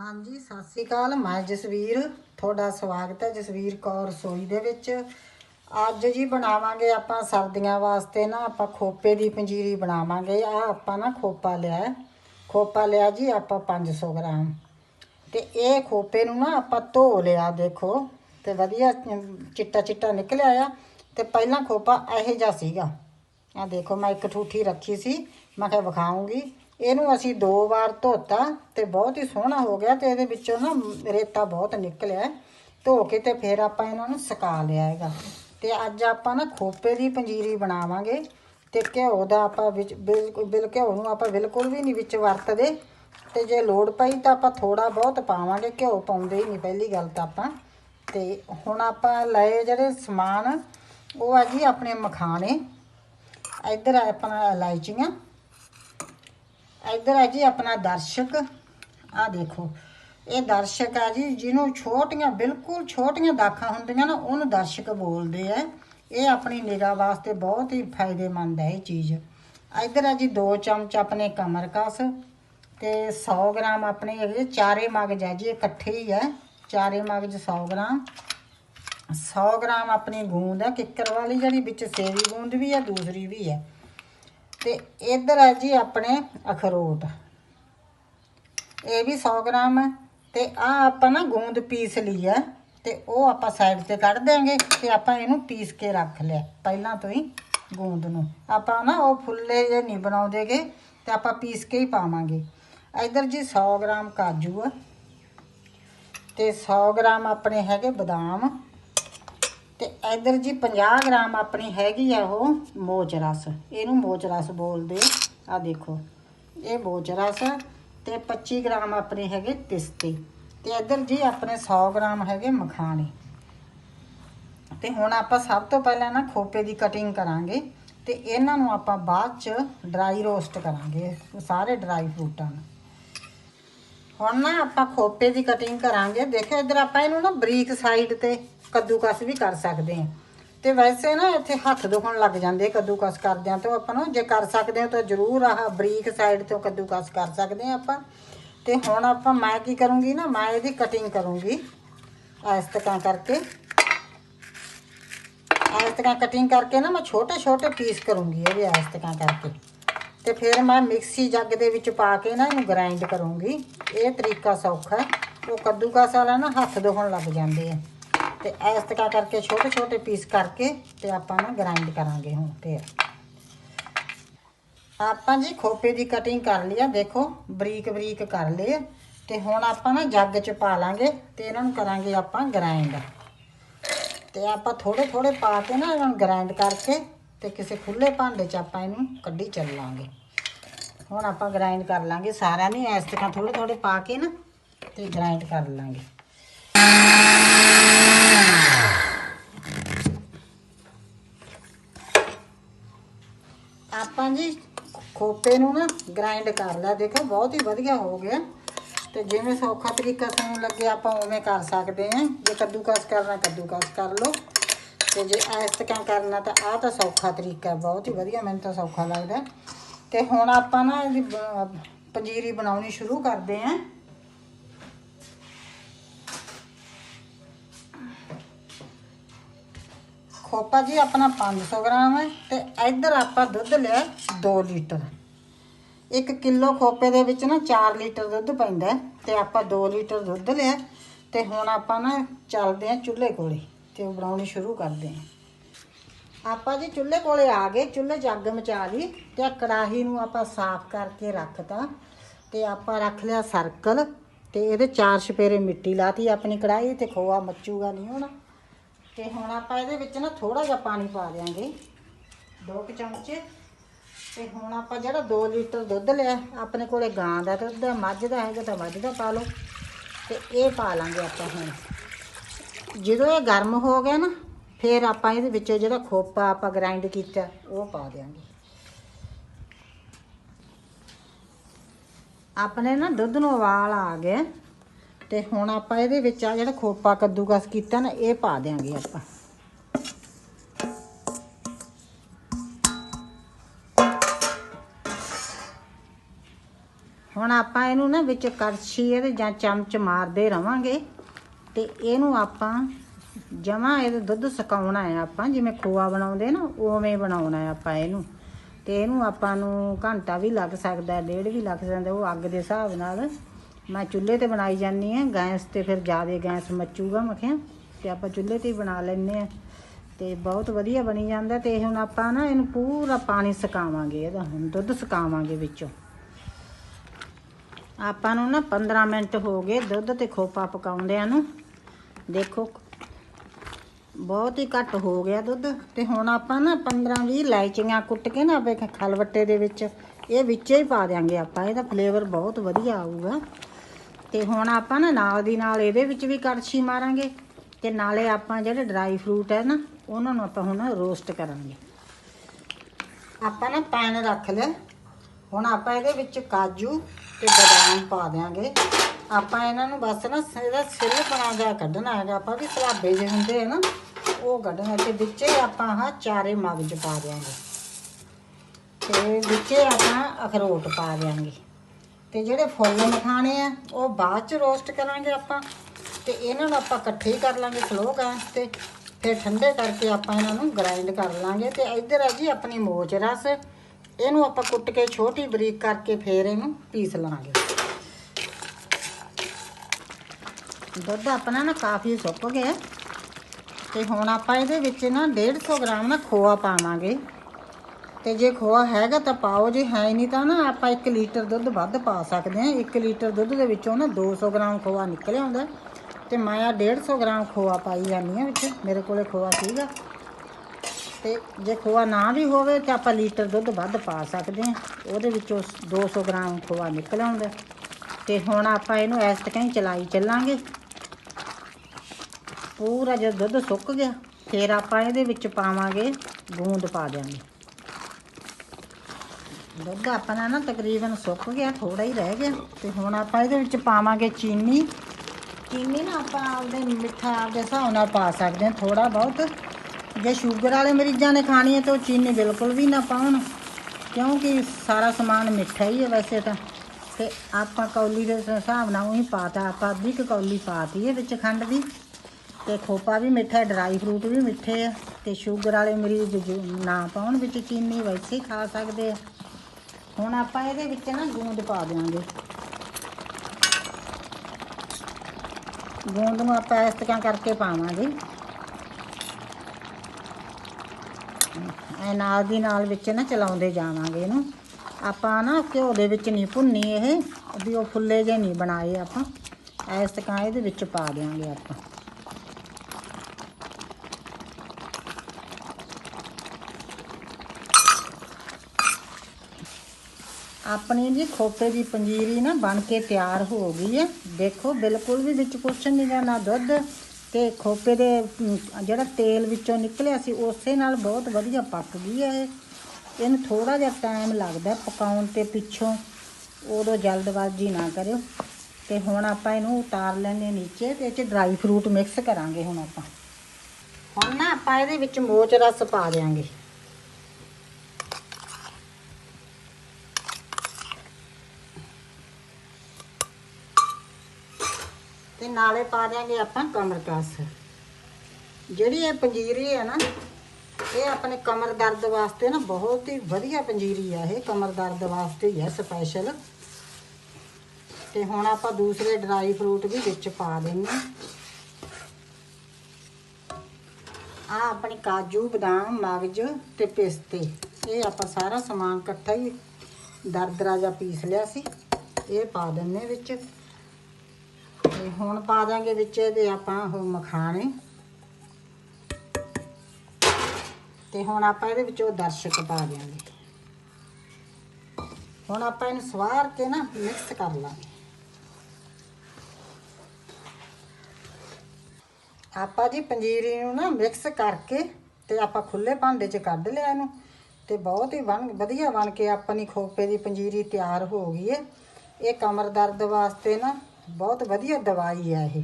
ਹਾਂਜੀ, ਸਤਿ ਸ੍ਰੀ ਅਕਾਲ। ਮੈਂ ਜਸਵੀਰ, ਤੁਹਾਡਾ ਸਵਾਗਤ ਹੈ ਜਸਵੀਰ ਕੌਰ ਰਸੋਈ ਦੇ ਵਿੱਚ। ਅੱਜ ਜੀ ਬਣਾਵਾਂਗੇ ਆਪਾਂ ਸਰਦੀਆਂ ਵਾਸਤੇ ਨਾ, ਆਪਾਂ ਖੋਪੇ ਦੀ ਪੰਜੀਰੀ ਬਣਾਵਾਂਗੇ। ਆ ਆਪਾਂ ਨਾ ਖੋਪਾ ਲਿਆ ਖੋਪਾ ਲਿਆ ਜੀ, ਆਪਾਂ 500 ਗ੍ਰਾਮ। ਤੇ ਇਹ ਖੋਪੇ ਨੂੰ ਨਾ ਆਪਾਂ ਧੋ ਲਿਆ, ਦੇਖੋ। ਤੇ ਵਧੀਆ ਚਿੱਟਾ ਚਿੱਟਾ ਨਿਕਲਿਆ ਆ ਤੇ ਪਹਿਲਾਂ ਖੋਪਾ ਇਹੋ ਜਿਹਾ ਸੀਗਾ। ਆ ਦੇਖੋ, ਮੈਂ ਇੱਕ ਠੂਠੀ ਰੱਖੀ ਸੀ। ਮੈਂ ਕਿਹਾ ਵਿਖਾਉਂਗੀ। ਇਹਨੂੰ ਅਸੀਂ ਦੋ ਵਾਰ ਧੋਤਾ ਤੇ ਬਹੁਤ ਹੀ ਸੋਹਣਾ ਹੋ ਗਿਆ ਤੇ ਇਹਦੇ ਵਿੱਚੋਂ ਨਾ ਰੇਤਾ ਬਹੁਤ ਨਿਕਲਿਆ ਧੋ ਕੇ ਤੇ ਫਿਰ ਆਪਾਂ ਇਹਨਾਂ ਨੂੰ ਸੁਕਾ ਲਿਆ ਹੈਗਾ। ਤੇ ਅੱਜ ਆਪਾਂ ਨਾ ਖੋਪੇ ਦੀ ਪੰਜੀਰੀ ਬਣਾਵਾਂਗੇ ਤੇ ਘਿਓ ਦਾ ਆਪਾਂ ਵਿੱਚ ਬਿਲਕੁਲ ਬਿਲ ਘਿਓ ਨੂੰ ਆਪਾਂ ਬਿਲਕੁਲ ਵੀ ਨਹੀਂ ਵਿੱਚ ਵਰਤਦੇ। ਤੇ ਜੇ ਲੋੜ ਪਈ ਤਾਂ ਆਪਾਂ ਥੋੜਾ ਬਹੁਤ ਪਾਵਾਂਗੇ, ਘਿਓ ਪਾਉਂਦੇ ਹੀ ਨਹੀਂ ਪਹਿਲੀ ਗੱਲ ਤਾਂ ਆਪਾਂ। ਤੇ ਹੁਣ ਆਪਾਂ ਲਏ ਜਿਹੜੇ ਸਮਾਨ, ਉਹ ਆ ਜੀ ਆਪਣੇ ਮਖਾਣੇ। ਇੱਧਰ ਆ ਆਪਣਾ ਇਲਾਇਚੀਆਂ। ਇੱਧਰ ਹੈ ਜੀ ਆਪਣਾ ਦਰਸ਼ਕ। ਆ ਦੇਖੋ। ਇਹ ਦਰਸ਼ਕ ਆ ਜੀ, ਜਿਹਨੂੰ ਛੋਟੀਆਂ, ਬਿਲਕੁਲ ਛੋਟੀਆਂ ਦਾਖਾਂ ਹੁੰਦੀਆਂ ਨਾ, ਉਹਨੂੰ ਦਰਸ਼ਕ ਬੋਲਦੇ ਆ। ਇਹ ਆਪਣੀ ਨਿਗਾਹ ਵਾਸਤੇ ਬਹੁਤ ਹੀ ਫਾਇਦੇਮੰਦ ਹੈ ਇਹ ਚੀਜ਼। ਇੱਧਰ ਆ ਜੀ 2 ਚਮਚ ਆਪਣੇ ਕਮਰਕਸ ਤੇ 100 ਗ੍ਰਾਮ ਆਪਣੇ ਹੈਗੇ, ਚਾਰੇ ਮਗਜ ਹੈ ਜੀ, ਇਕੱਠੇ ਹੀ ਹੈ ਚਾਰੇ ਮਗਜ 100 ਗ੍ਰਾਮ। 100 ਗ੍ਰਾਮ ਆਪਣੀ ਗੂੰਦ ਹੈ ਕਿੱਕਰ ਵਾਲੀ ਜਿਹੜੀ ਵਿੱਚ ਸੇਵੀ ਗੂੰਦ ਵੀ ਹੈ ਦੂਸਰੀ ਵੀ ਹੈ ਤੇ ਇੱਧਰ ਹੈ ਜੀ ਆਪਣੇ ਅਖਰੋਟ। ਇਹ ਵੀ 100 ਗ੍ਰਾਮ ਹੈ ਤੇ ਆ ਆਪਾਂ ਨਾ ਗੂੰਦ ਪੀਸ ਲਈ ਹੈ ਤੇ ਉਹ ਆਪਾਂ ਸਾਈਡ ਤੇ ਕੱਢ ਦਿਆਂਗੇ ਤੇ ਆਪਾਂ ਇਹਨੂੰ ਪੀਸ ਕੇ ਰੱਖ ਲਿਆ ਪਹਿਲਾਂ ਤੋਂ ਹੀ ਗੂੰਦ ਨੂੰ। ਆਪਾਂ ਨਾ ਉਹ ਫੁੱਲੇ ਜੇ ਨਹੀਂ ਬਣਾਉਂਦੇਗੇ ਤੇ ਆਪਾਂ ਪੀਸ ਕੇ ਹੀ ਪਾਵਾਂਗੇ। ਇੱਧਰ ਜੀ 100 ਗ੍ਰਾਮ ਕਾਜੂ ਆ ਤੇ 100 ਗ੍ਰਾਮ ਆਪਣੇ ਹੈਗੇ ਬਦਾਮ। ਤੇ ਇੱਧਰ ਜੀ 50 ਗ੍ਰਾਮ ਆਪਣੀ ਹੈਗੀ ਆ ਉਹ ਮੋਚ ਰਸ। ਇਹਨੂੰ ਮੋਚ ਰਸ ਬੋਲਦੇ ਆ। ਦੇਖੋ, ਇਹ ਮੋਚ ਰਸ ਤੇ 25 ਗ੍ਰਾਮ ਆਪਣੇ ਹੈਗੇ ਪਿਸਤੇ ਤੇ ਇੱਧਰ ਜੀ ਆਪਣੇ 100 ਗ੍ਰਾਮ ਹੈਗੇ ਮਖਾਣੇ। ਤੇ ਹੁਣ ਆਪਾਂ ਸਭ ਤੋਂ ਪਹਿਲਾਂ ਨਾ ਖੋਪੇ ਦੀ ਕਟਿੰਗ ਕਰਾਂਗੇ ਤੇ ਇਹਨਾਂ ਨੂੰ ਆਪਾਂ ਬਾਅਦ ਚ ਡਰਾਈ ਰੋਸਟ ਕਰਾਂਗੇ, ਸਾਰੇ ਡਰਾਈ ਫਰੂਟਾਂ ਨੂੰ ਹੁਣ ਨਾ ਆਪਾਂ ਖੋਪੇ ਦੀ ਕਟਿੰਗ ਕਰਾਂਗੇ। ਦੇਖੋ ਇਧਰ ਆਪਾਂ ਇਹਨੂੰ ਨਾ ਬਰੀਕ ਸਾਈਡ ਤੇ ਕੱਦੂਕਸ ਵੀ ਕਰ ਸਕਦੇ ਹਾਂ। ਤੇ ਵੈਸੇ ਨਾ ਇੱਥੇ ਹੱਥ ਦੁਖਣ ਲੱਗ ਜਾਂਦੇ ਕੱਦੂਕਸ ਕਰਦਿਆਂ ਤੋਂ ਆਪਾਂ ਨੂੰ। ਜੇ ਕਰ ਸਕਦੇ ਹੋ ਤਾਂ ਜ਼ਰੂਰ ਆਹ ਬਰੀਕ ਸਾਈਡ ਤੋਂ ਕੱਦੂਕਸ ਕਰ ਸਕਦੇ ਹਾਂ ਆਪਾਂ। ਤੇ ਹੁਣ ਆਪਾਂ ਮੈਂ ਕੀ ਕਰੂੰਗੀ ਨਾ, ਮੈਂ ਇਹਦੀ ਕਟਿੰਗ ਕਰੂੰਗੀ। ਇਸ ਤਰ੍ਹਾਂ ਕਰਕੇ। ਇਸ ਤਰ੍ਹਾਂ ਕਟਿੰਗ ਕਰਕੇ ਨਾ ਮੈਂ ਛੋਟੇ ਛੋਟੇ ਪੀਸ ਕਰੂੰਗੀ ਇਹਦੇ ਇਸ ਤਰ੍ਹਾਂ ਕਰਕੇ। ਤੇ ਫਿਰ ਮੈਂ ਮਿਕਸੀ ਜੱਗ ਦੇ ਵਿੱਚ ਪਾ ਕੇ ਨਾ ਇਹਨੂੰ ਗ੍ਰਾਈਂਡ ਕਰੂੰਗੀ। ਇਹ ਤਰੀਕਾ ਸੌਖਾ ਉਹ ਕੱਦੂਕਸ ਵਾਲਾ ਨਾ ਹੱਥ ਦੁਖਣ ਲੱਗ ਜਾਂਦੇ ਆ। ਤੇ ਇਸ ਤਰ੍ਹਾਂ ਕਰਕੇ ਛੋਟੇ ਛੋਟੇ ਪੀਸ ਕਰਕੇ ਤੇ ਆਪਾਂ ਨਾ ਗ੍ਰਾਈਂਡ ਕਰਾਂਗੇ ਹੁਣ ਫਿਰ। ਆਪਾਂ ਜੀ ਖੋਪੇ ਦੀ ਕਟਿੰਗ ਕਰ ਲਈ ਆ। ਦੇਖੋ ਬਰੀਕ ਬਰੀਕ ਕਰ ਲਏ ਆ। ਤੇ ਹੁਣ ਆਪਾਂ ਨਾ ਜੱਗ 'ਚ ਪਾ ਲਾਂਗੇ ਤੇ ਇਹਨਾਂ ਨੂੰ ਕਰਾਂਗੇ ਆਪਾਂ ਗ੍ਰਾਈਂਡ ਤੇ ਆਪਾਂ ਥੋੜੇ ਥੋੜੇ ਪਾ ਕੇ ਨਾ ਇਹਨਾਂ ਨੂੰ ਗ੍ਰਾਈਂਡ ਕਰਕੇ ਤੇ ਕਿਸੇ ਖੁੱਲੇ ਭਾਂਡੇ 'ਚ ਆਪਾਂ ਇਹਨੂੰ ਕੱਢੀ ਚੱਲਾਂਗੇ ਹੁਣ ਆਪਾਂ ਗ੍ਰਾਈਂਡ ਕਰ ਲਾਂਗੇ ਸਾਰਿਆਂ ਨੂੰ, ਇਸ ਤਰ੍ਹਾਂ ਥੋੜੇ ਥੋੜੇ ਪਾ ਕੇ ਨਾ ਤੇ ਗ੍ਰਾਈਂਡ ਕਰ ਲਾਂਗੇ। ਆਪਾਂ ਜੀ ਖੋਪੇ ਨੂੰ ਨਾ ਗ੍ਰਾਈਂਡ ਕਰ ਲਿਆ, ਦੇਖੋ ਬਹੁਤ ਹੀ ਵਧੀਆ ਹੋ ਗਿਆ। ਤੇ ਜਿਵੇਂ ਸੌਖਾ ਤਰੀਕਾ ਤੁਹਾਨੂੰ ਲੱਗੇ ਆਪਾਂ ਉਵੇਂ ਕਰ ਸਕਦੇ ਹਾਂ। ਜੇ ਕੱਦੂਕਸ ਕਰਨਾ ਕੱਦੂਕਸ ਕਰ ਲਓ। ਤੇ ਜੇ ਇਸ ਤਰ੍ਹਾਂ ਕਰਨਾ ਤਾਂ ਆਹ ਤਾਂ ਸੌਖਾ ਤਰੀਕਾ ਬਹੁਤ ਹੀ ਵਧੀਆ, ਮੈਨੂੰ ਤਾਂ ਸੌਖਾ ਲੱਗਦਾ ਤੇ ਹੁਣ ਆਪਾਂ ਨਾ ਇਹਦੀ ਪੰਜੀਰੀ ਬਣਾਉਣੀ ਸ਼ੁਰੂ ਕਰਦੇ ਹਾਂ। ਖੋਪਾ ਜੀ, ਆਪਣਾ 500 ਗ੍ਰਾਮ ਹੈ ਤੇ ਇੱਧਰ ਆਪਾਂ ਦੁੱਧ ਲਿਆ 2 ਲੀਟਰ। 1 ਕਿਲੋ ਖੋਪੇ ਦੇ ਵਿੱਚ ਨਾ 4 ਲੀਟਰ ਦੁੱਧ ਪੈਂਦਾ ਹੈ ਤੇ ਆਪਾਂ 2 ਲੀਟਰ ਦੁੱਧ ਲਿਆ ਤੇ ਹੁਣ ਆਪਾਂ ਨਾ ਚੱਲਦੇ ਹਾਂ ਚੁੱਲ੍ਹੇ ਕੋਲੇ। ਤੇ ਉਹ ਬਣਾਉਣੀ ਸ਼ੁਰੂ ਕਰਦੇ ਹਾਂ ਆਪਾਂ ਜੀ ਚੁੱਲ੍ਹੇ ਕੋਲੇ ਆ ਗਏ, ਚੁੱਲ੍ਹੇ 'ਚ ਅੱਗ ਮਚਾ ਲਈ ਤੇ ਕੜਾਹੀ ਨੂੰ ਆਪਾਂ ਸਾਫ਼ ਕਰਕੇ ਰੱਖਤਾ ਤੇ ਆਪਾਂ ਰੱਖ ਲਿਆ ਸਰਕਲ ਤੇ ਇਹਦੇ ਚਾਰ ਛਪੇਰੇ ਮਿੱਟੀ ਲਾਤੀ ਆਪਣੀ ਕੜਾਹੀ ਤੇ ਖੋਆ ਮੱਚੂਗਾ ਨਹੀਂ ਹੁਣ। ਤੇ ਹੁਣ ਆਪਾਂ ਇਹਦੇ ਵਿੱਚ ਨਾ ਥੋੜਾ ਜਿਹਾ ਪਾਣੀ ਪਾ ਦਿਆਂਗੇ, ਦੋ ਕੁ ਚਮਚੇ। ਤੇ ਹੁਣ ਆਪਾਂ ਜਿਹੜਾ 2 ਲੀਟਰ ਦੁੱਧ ਲਿਆ, ਆਪਣੇ ਕੋਲੇ ਗਾਂ ਦਾ ਦੁੱਧ ਹੈ ਮੱਝ ਦਾ ਹੈਗਾ ਤਾਂ ਮੱਝ ਦਾ ਪਾ ਲਓ। ਤੇ ਇਹ ਪਾ ਲਾਂਗੇ ਆਪਾਂ ਹੁਣ। ਜਦੋਂ ਇਹ ਗਰਮ ਹੋ ਗਿਆ ਨਾ, ਫਿਰ ਆਪਾਂ ਇਹਦੇ ਵਿੱਚ ਜਿਹੜਾ ਖੋਪਾ ਆਪਾਂ ਗ੍ਰਾਈਂਡ ਕੀਤਾ, ਉਹ ਪਾ ਦਿਆਂਗੇ। ਆਪਣੇ ਨਾ ਦੁੱਧ ਨੂੰ ਉਬਾਲ ਆ ਗਿਆ, ਤੇ ਹੁਣ ਆਪਾਂ ਇਹਦੇ ਵਿੱਚ ਆ ਜਿਹੜਾ ਖੋਪਾ ਕੱਦੂਕਸ ਕੀਤਾ ਨਾ, ਇਹ ਪਾ ਦਿਆਂਗੇ ਆਪਾਂ। ਹੁਣ ਆਪਾਂ ਇਹਨੂੰ ਨਾ ਵਿੱਚ ਕੜਛੀ ਇਹਦੇ ਜਾਂ ਚਮਚ ਮਾਰਦੇ ਰਵਾਂਗੇ। ਤੇ ਇਹਨੂੰ ਆਪਾਂ ਜਮਾ ਇਹਦਾ ਦੁੱਧ ਸੁਕਾਉਣਾ ਹੈ ਆਪਾਂ, ਜਿਵੇਂ ਖੋਆ ਬਣਾਉਂਦੇ ਨਾ, ਉਵੇਂ ਬਣਾਉਣਾ ਹੈ ਆਪਾਂ ਇਹਨੂੰ। ਤੇ ਇਹਨੂੰ ਆਪਾਂ ਨੂੰ ਘੰਟਾ ਵੀ ਲੱਗ ਸਕਦਾ ਡੇਢ ਵੀ ਲੱਗ ਸਕਦਾ ਉਹ ਅੱਗ ਦੇ ਹਿਸਾਬ ਨਾਲ। ਮੈਂ ਚੁੱਲ੍ਹੇ ਤੇ ਬਣਾਈ ਜਾਂਦੀ ਹਾਂ, ਗੈਸ ਤੇ ਫਿਰ ਜ਼ਿਆਦਾ ਗੈਸ ਮੱਚੂਗਾ ਮਖਿਆ, ਤੇ ਆਪਾਂ ਚੁੱਲ੍ਹੇ ਤੇ ਹੀ ਬਣਾ ਲੈਂਦੇ ਆ ਤੇ ਬਹੁਤ ਵਧੀਆ ਬਣੀ ਜਾਂਦਾ ਤੇ ਹੁਣ ਆਪਾਂ ਨਾ ਇਹਨੂੰ ਪੂਰਾ ਪਾਣੀ ਸੁਕਾਵਾਂਗੇ ਇਹਦਾ, ਹੁਣ ਦੁੱਧ ਸੁਕਾਵਾਂਗੇ ਵਿੱਚੋਂ। ਆਪਾਂ ਨੂੰ ਨਾ 15 ਮਿੰਟ ਹੋ ਗਏ ਦੁੱਧ ਤੇ ਖੋਪਾ ਪਕਾਉਂਦਿਆਂ ਨੂੰ। ਦੇਖੋ, ਬਹੁਤ ਹੀ ਘੱਟ ਹੋ ਗਿਆ ਦੁੱਧ। ਤੇ ਹੁਣ ਆਪਾਂ ਨਾ 15 20 ਇਲਾਇਚੀਆਂ ਕੁੱਟ ਕੇ ਨਾ ਆਪਣੇ ਖਲਵੱਟੇ ਦੇ ਵਿੱਚ ਇਹ ਵਿੱਚ ਹੀ ਪਾ ਦਿਆਂਗੇ ਆਪਾਂ। ਇਹਦਾ ਫਲੇਵਰ ਬਹੁਤ ਵਧੀਆ ਆਊਗਾ। ਤੇ ਹੁਣ ਆਪਾਂ ਨਾ ਨਾਲ ਦੀ ਨਾਲ ਇਹਦੇ ਵਿੱਚ ਵੀ ਕੜਛੀ ਮਾਰਾਂਗੇ। ਤੇ ਨਾਲੇ ਆਪਾਂ ਜਿਹੜੇ ਡਰਾਈ ਫਰੂਟ ਹੈ ਨਾ, ਉਹਨਾਂ ਨੂੰ ਆਪਾਂ ਹੁਣ ਰੋਸਟ ਕਰਾਂਗੇ। ਆਪਾਂ ਨਾ ਪੈਨ ਰੱਖ ਲਿਆ। ਹੁਣ ਆਪਾਂ ਇਹਦੇ ਵਿੱਚ ਕਾਜੂ ਤੇ ਬਦਾਮ ਪਾ ਦਿਆਂਗੇ। ਆਪਾਂ ਇਹਨਾਂ ਨੂੰ ਬਸ ਨਾ ਇਹਦਾ ਸਿਰ ਬਣਾ ਜਾ ਕੱਢਣਾ ਹੈਗਾ, ਆਪਾਂ ਵੀ ਸਲਾਬੇ ਜਿਹੇ ਹੁੰਦੇ ਆ ਨਾ, ਉਹ ਕੱਢਣਾ ਤੇ ਵਿੱਚੇ ਆਪਾਂ ਆਹ ਚਾਰੇ ਮਗਜ ਪਾ ਦਿਆਂਗੇ। ਤੇ ਵਿੱਚੇ ਆਪਾਂ ਅਖਰੋਟ ਪਾ ਦਿਆਂਗੇ। ਤੇ ਜਿਹੜੇ ਫੁੱਲ ਮਖਾਣੇ ਆ, ਉਹ ਬਾਅਦ ਚ ਰੋਸਟ ਕਰਾਂਗੇ ਆਪਾਂ, ਤੇ ਇਹਨਾਂ ਨੂੰ ਆਪਾਂ ਇਕੱਠੇ ਹੀ ਕਰ ਲਾਂਗੇ ਸਲੋ ਗੈਸ ਤੇ ਫਿਰ ਠੰਡੇ ਕਰਕੇ ਆਪਾਂ ਇਹਨਾਂ ਨੂੰ ਗ੍ਰਾਈਂਡ ਕਰ ਲਾਂਗੇ ਤੇ ਇੱਧਰ ਆ ਜੀ ਆਪਣੀ ਮੋਚ ਰਸ, ਇਹਨੂੰ ਆਪਾਂ ਕੁੱਟ ਕੇ ਛੋਟੀ ਬਰੀਕ ਕਰਕੇ ਫੇਰ ਇਹਨੂੰ ਪੀਸ ਲਾਂਗੇ। ਦੁੱਧ ਆਪਣਾ ਨਾ ਕਾਫੀ ਸੁੱਕ ਗਿਆ। ਤੇ ਹੁਣ ਆਪਾਂ ਇਹਦੇ ਵਿੱਚ ਨਾ 150 ਗ੍ਰਾਮ ਨਾ ਖੋਆ ਪਾਵਾਂਗੇ। ਤੇ ਜੇ ਖੋਆ ਹੈਗਾ ਤਾਂ ਪਾਓ, ਜੇ ਹੈ ਹੀ ਨਹੀਂ ਤਾਂ ਨਾ ਆਪਾਂ 1 ਲੀਟਰ ਦੁੱਧ ਵੱਧ ਪਾ ਸਕਦੇ ਹਾਂ। 1 ਲੀਟਰ ਦੁੱਧ ਦੇ ਵਿੱਚੋਂ ਨਾ 200 ਗ੍ਰਾਮ ਖੋਆ ਨਿਕਲ ਆਉਂਦਾ ਤੇ ਮੈਂ ਆ 150 ਗ੍ਰਾਮ ਖੋਆ ਪਾਈ ਜਾਂਦੀ ਹਾਂ ਵਿੱਚ। ਮੇਰੇ ਕੋਲੇ ਖੋਆ ਸੀਗਾ। ਤੇ ਜੇ ਖੋਆ ਨਾ ਵੀ ਹੋਵੇ ਤਾਂ ਆਪਾਂ ਲੀਟਰ ਦੁੱਧ ਵੱਧ ਪਾ ਸਕਦੇ ਹਾਂ। ਉਹਦੇ ਵਿੱਚੋਂ 200 ਗ੍ਰਾਮ ਖੋਆ ਨਿਕਲ ਆਉਂਦਾ ਤੇ ਹੁਣ ਆਪਾਂ ਇਹਨੂੰ ਇਸ ਤਰ੍ਹਾਂ ਹੀ ਚਲਾਈ ਚੱਲਾਂਗੇ। ਪੂਰਾ ਜਦ ਦੁੱਧ ਸੁੱਕ ਗਿਆ, ਫਿਰ ਆਪਾਂ ਇਹਦੇ ਵਿੱਚ ਪਾਵਾਂਗੇ ਗੂੰਦ ਪਾ ਦਿਆਂਗੇ। ਦੁੱਧ ਆਪਣਾ ਨਾ ਤਕਰੀਬਨ ਸੁੱਕ ਗਿਆ ਥੋੜਾ ਹੀ ਰਹਿ ਗਿਆ, ਤੇ ਹੁਣ ਆਪਾਂ ਇਹਦੇ ਵਿੱਚ ਪਾਵਾਂਗੇ ਚੀਨੀ। ਚੀਨੀ ਨਾ ਆਪਾਂ ਆਪਦੇ ਮਿੱਠਾ ਆਪਦੇ ਹਿਸਾਬ ਨਾਲ ਪਾ ਸਕਦੇ ਹਾਂ ਥੋੜਾ ਬਹੁਤ। ਜੇ ਸ਼ੂਗਰ ਵਾਲੇ ਮਰੀਜ਼ਾਂ ਨੇ ਖਾਣੀ ਹੈ ਤਾਂ ਉਹ ਚੀਨੀ ਬਿਲਕੁਲ ਵੀ ਨਾ ਪਾਉਣ, ਕਿਉਂਕਿ ਸਾਰਾ ਸਮਾਨ ਮਿੱਠਾ ਹੀ ਹੈ ਵੈਸੇ ਤਾਂ। ਤੇ ਆਪਾਂ ਕੌਲੀ ਦੇ ਹਿਸਾਬ ਨਾਲ ਉਹੀ ਪਾਤਾ, ਆਪਾਂ ਅੱਧੀ ਕੁ ਕੌਲੀ ਪਾਤੀ ਹੈ ਵਿੱਚ ਖੰਡ ਦੀ। ਤੇ ਖੋਪਾ ਵੀ ਮਿੱਠਾ, ਡਰਾਈ ਫਰੂਟ ਵੀ ਮਿੱਠੇ ਆ ਤੇ ਸ਼ੂਗਰ ਵਾਲੇ ਮਰੀਜ਼ ਨਾ ਪਾਉਣ ਵਿੱਚ ਚੀਨੀ ਵੈਸੇ ਹੀ ਖਾ ਸਕਦੇ ਆ। ਹੁਣ ਆਪਾਂ ਇਹਦੇ ਵਿੱਚ ਨਾ ਗੂੰਦ ਪਾ ਦਿਆਂਗੇ। ਗੂੰਦ ਨੂੰ ਆਪਾਂ ਇਸ ਤਰ੍ਹਾਂ ਕਰਕੇ ਪਾਵਾਂਗੇ। ਇਹ ਨਾਲ ਦੀ ਨਾਲ ਵਿੱਚ ਨਾ ਚਲਾਉਂਦੇ ਜਾਵਾਂਗੇ ਇਹਨੂੰ। ਆਪਾਂ ਨਾ ਘਿਓ ਦੇ ਵਿੱਚ ਨਹੀਂ ਭੁੰਨੀ ਇਹ, ਵੀ ਉਹ ਫੁੱਲੇ ਜੇ ਨਹੀਂ ਬਣਾਏ ਆਪਾਂ। ਇਸ ਤਰ੍ਹਾਂ ਇਹਦੇ ਵਿੱਚ ਪਾ ਦਿਆਂਗੇ ਆਪਾਂ। ਆਪਣੀ ਜੀ ਖੋਪੇ ਦੀ ਪੰਜੀਰੀ ਨਾ ਬਣ ਕੇ ਤਿਆਰ ਹੋ ਗਈ ਹੈ। ਦੇਖੋ, ਬਿਲਕੁਲ ਵੀ ਵਿੱਚ ਕੁਛ ਨਹੀਂ ਗਾ ਨਾ ਦੁੱਧ ਤੇ ਖੋਪੇ ਦੇ ਜਿਹੜਾ ਤੇਲ ਵਿੱਚੋਂ ਨਿਕਲਿਆ ਸੀ, ਉਸੇ ਨਾਲ ਬਹੁਤ ਵਧੀਆ ਪੱਕ ਗਈ ਹੈ ਇਹ। ਇਹਨੂੰ ਥੋੜਾ ਜਿਹਾ ਟਾਈਮ ਲੱਗਦਾ ਪਕਾਉਣ ਤੇ ਪਿੱਛੋਂ। ਉਦੋਂ ਜਲਦਬਾਜ਼ੀ ਨਾ ਕਰਿਓ। ਤੇ ਹੁਣ ਆਪਾਂ ਇਹਨੂੰ ਉਤਾਰ ਲੈਣੇ ਨੀਚੇ ਤੇ ਇਹ ਚ ਡਰਾਈ ਫਰੂਟ ਮਿਕਸ ਕਰਾਂਗੇ ਹੁਣ ਆਪਾਂ। ਹੁਣ ਨਾ ਆਪਾਂ ਇਹਦੇ ਵਿੱਚ ਮੋਚ ਰਸ ਪਾ ਦਿਆਂਗੇ। ਨਾਲੇ ਪਾ ਦਿਆਂਗੇ ਆਪਾਂ ਕਮਰ ਕਸ। ਜਿਹੜੀ ਇਹ ਪੰਜੀਰੀ ਹੈ ਨਾ, ਇਹ ਆਪਣੇ ਕਮਰ ਦਰਦ ਵਾਸਤੇ ਨਾ ਬਹੁਤ ਹੀ ਵਧੀਆ ਪੰਜੀਰੀ ਆ ਇਹ, ਕਮਰ ਦਰਦ ਵਾਸਤੇ ਹੀ ਹੈ ਸਪੈਸ਼ਲ ਤੇ ਹੁਣ ਆਪਾਂ ਦੂਸਰੇ ਡਰਾਈ ਫਰੂਟ ਵੀ ਵਿੱਚ ਪਾ ਦੇਣੇ ਆ ਆਪਣੀ ਕਾਜੂ, ਬਦਾਮ, ਮਗਜ ਤੇ ਪਿਸਤੇ। ਇਹ ਆਪਾਂ ਸਾਰਾ ਸਮਾਨ ਇਕੱਠਾ ਹੀ ਦਰਦਰਾ ਜਿਹਾ ਪੀਸ ਲਿਆ ਸੀ। ਇਹ ਪਾ ਦਿੰਨੇ ਵਿੱਚ। ਤੇ ਹੁਣ ਪਾ ਦਾਂਗੇ ਵਿੱਚ ਇਹਦੇ ਆਪਾਂ ਉਹ ਮਖਾਣੇ। ਤੇ ਹੁਣ ਆਪਾਂ ਇਹਦੇ ਵਿੱਚ ਉਹ ਦਰਸ਼ਕ ਪਾ ਦਿਆਂਗੇ। ਹੁਣ ਆਪਾਂ ਇਹਨੂੰ ਸਵਾਰ ਕੇ ਨਾ ਮਿਕਸ ਕਰ ਲਾਂਗੇ। ਆਪਾਂ ਜੀ ਪੰਜੀਰੀ ਨੂੰ ਨਾ ਮਿਕਸ ਕਰਕੇ ਤੇ ਆਪਾਂ ਖੁੱਲੇ ਭਾਂਡੇ 'ਚ ਕੱਢ ਲਿਆ ਇਹਨੂੰ। ਤੇ ਬਹੁਤ ਹੀ ਬਣ ਵਧੀਆ ਬਣ ਕੇ ਆਪਣੀ ਖੋਪੇ ਦੀ ਪੰਜੀਰੀ ਤਿਆਰ ਹੋ ਗਈ ਹੈ ਇਹ ਕਮਰ ਦਰਦ ਵਾਸਤੇ ਨਾ ਬਹੁਤ ਵਧੀਆ ਦਵਾਈ ਹੈ ਇਹ।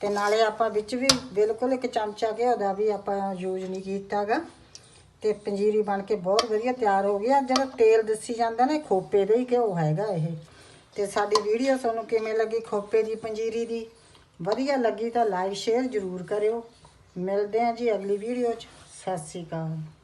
ਤੇ ਨਾਲੇ ਆਪਾਂ ਵਿੱਚ ਵੀ ਬਿਲਕੁਲ ਇੱਕ ਚਮਚਾ ਘਿਓ ਦਾ ਵੀ ਆਪਾਂ ਯੂਜ਼ ਨਹੀਂ ਕੀਤਾਗਾ। ਤੇ ਪੰਜੀਰੀ ਬਣ ਕੇ ਬਹੁਤ ਵਧੀਆ ਤਿਆਰ ਹੋ ਗਿਆ ਆ। ਜਿਹੜਾ ਤੇਲ ਦੱਸੀ ਜਾਂਦਾ ਨਾ ਖੋਪੇ ਦਾ ਹੀ ਘਿਓ ਹੈਗਾ ਇਹ। ਤੇ ਸਾਡੀ ਵੀਡੀਓ ਤੁਹਾਨੂੰ ਕਿਵੇਂ ਲੱਗੀ ਖੋਪੇ ਦੀ, ਪੰਜੀਰੀ ਦੀ? ਵਧੀਆ ਲੱਗੀ ਤਾਂ ਲਾਈਕ ਸ਼ੇਅਰ ਜ਼ਰੂਰ ਕਰਿਓ। ਮਿਲਦੇ ਹਾਂ ਜੀ ਅਗਲੀ ਵੀਡੀਓ 'ਚ। ਸਤਿ ਸ਼੍ਰੀ ਅਕਾਲ।